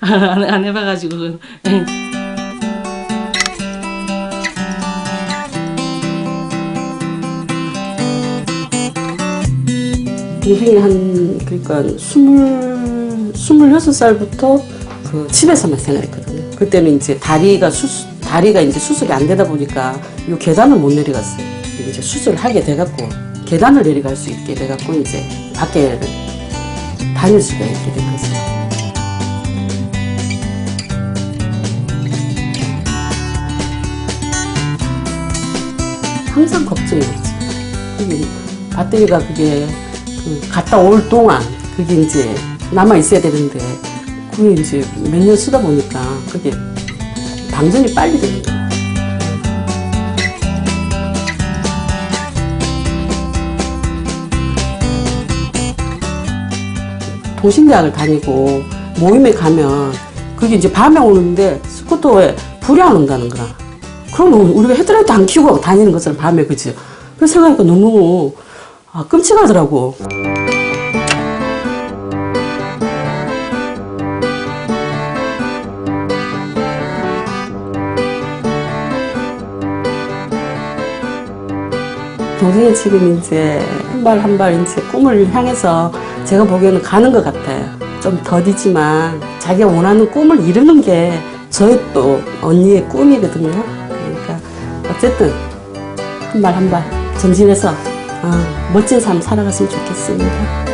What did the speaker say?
안, 안 해봐가지고 동생이 한 그러니까 스물 스물여섯 살부터 그 집에서만 생활했거든요. 그때는 이제 다리가 수술 다리가 이제 수술이 안 되다 보니까 이 계단을 못 내려갔어요. 이제 수술을 하게 돼갖고 계단을 내려갈 수 있게 돼갖고 이제 밖에 다닐 수가 있게 된 거죠. 항상 걱정이었지. 그게 배터리가 그게 그 갔다 올 동안 그게 이제 남아 있어야 되는데 그게 이제 몇 년 쓰다 보니까 그게 방전이 빨리 되는 거야. 도심대학을 다니고 모임에 가면 그게 이제 밤에 오는데 스쿠터에 불이 안 온다는 거야. 그러면 우리가 헤드라이트 안 켜고 다니는 것을 밤에 그지. 그래서 생각하니까 너무 아, 끔찍하더라고. 동생이 지금 이제 한 발 한 발 이제 꿈을 향해서 제가 보기에는 가는 것 같아요. 좀 더디지만 자기가 원하는 꿈을 이루는 게 저의 또 언니의 꿈이거든요. 어쨌든 한 발 한발 전진해서 어, 멋진 삶 살아갔으면 좋겠습니다.